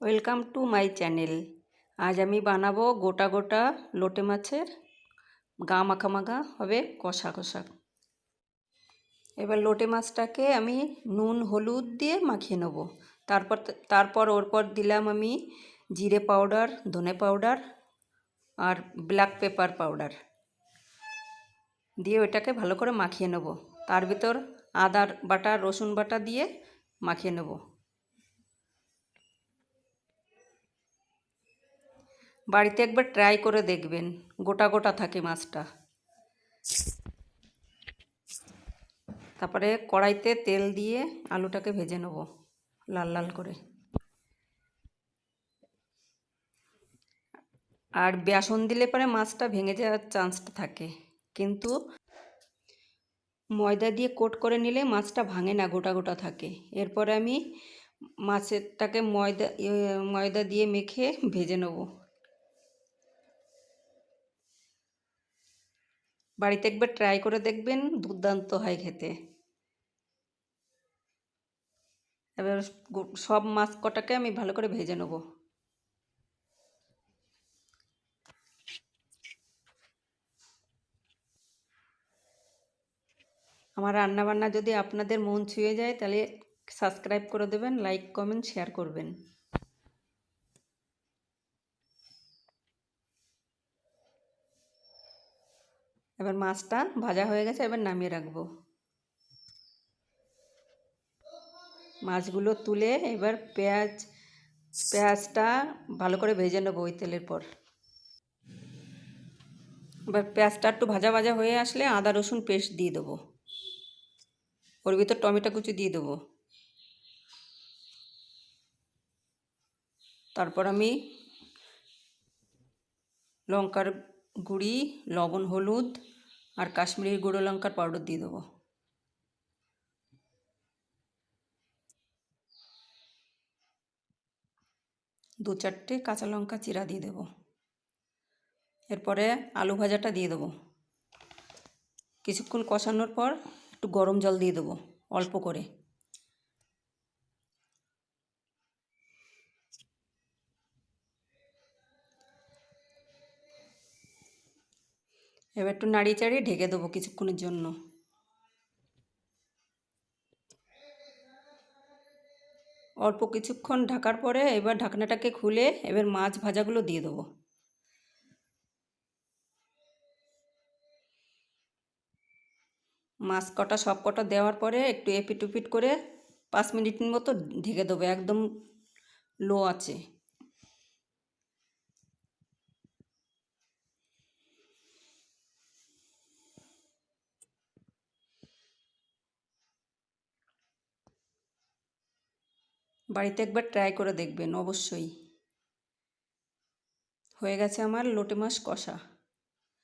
Welcome to my channel. আজ আমি বানাবো গোটা গোটা লোটে মাছের গা মাখা মাখা হবে কষা কষা। এবার লোটে মাছটাকে আমি নুন, হলুদ দিয়ে মাখিয়ে নেব। তারপর তারপর ওর পর দিলাম আমি জিরে পাউডার, ধনে পাউডার আর ব্ল্যাক পেপার পাউডার। দিয়ে ওইটাকে ভালো করে মাখিয়ে নেব। তার ভিতর আদার বাটা, রসুন বাটা দিয়ে মাখিয়ে নেব। বাড়িতে একবার ট্রাই করে দেখবেন। গোটা গোটা থাকে মাছটা। তারপরে কড়াইতে তেল দিয়ে আলুটাকে ভেজে নেব, লাল লাল করে। আর বেসন দিলে পরে মাছটা ভেঙে যাওয়ার চান্সটা থাকে। কিন্তু ময়দা দিয়ে কোট করে নিলে মাছটা ভাঙে না, গোটা গোটা থাকে। এরপরে আমি মাছেরটাকে ময়দা ময়দা দিয়ে মেখে ভেজে নেব। বাড়িতে একবার ট্রাই করে দেখবেন, দুর্দান্ত হয় খেতে। এবার সব মাছ কটাকে আমি ভালো করে ভেজে নেব। আমার রান্নাবান্না যদি আপনাদের মন ছুঁয়ে যায়, তাহলে সাবস্ক্রাইব করে দেবেন লাইক কমেন্ট শেয়ার করবেন। এবার মাছটা ভাজা হয়ে গেছে, এবার নামিয়ে রাখব। মাছগুলো তুলে এবার পেঁয়াজ, পেঁয়াজটা ভালো করে ভেজে নেব ওই তেলের পর। এবার পেঁয়াজটা একটু ভাজা ভাজা হয়ে আসলে আদা, রসুন পেস্ট দিয়ে দেবো। ওর ভিতর টমেটো কুচি দিয়ে দেবো। তারপর আমি লঙ্কার গুঁড়ি, লবণ, হলুদ আর কাশ্মীরি গুঁড়ো লঙ্কার পাউডার দিয়ে দেবো। দু চারটে কাঁচা লঙ্কা চিরা দিয়ে দেবো। এরপরে আলু ভাজাটা দিয়ে দেবো। কিছুক্ষণ কষানোর পর একটু গরম জল দিয়ে দেবো, অল্প করে। এবার একটু নাড়িয়ে চাড়িয়ে ঢেকে দেবো কিছুক্ষণের জন্য। অল্প কিছুক্ষণ ঢাকার পরে এবার ঢাকনাটাকে খুলে এবার মাছ ভাজাগুলো দিয়ে দেবো। মাছ কটা সব কটা দেওয়ার পরে একটু এপিট উপিট করে পাঁচ মিনিটের মতো ঢেকে দেবো, একদম লো আছে। বাড়িতে একবার ট্রাই করে দেখবেন অবশ্যই। হয়ে গেছে আমার লোটে মাছ কষা।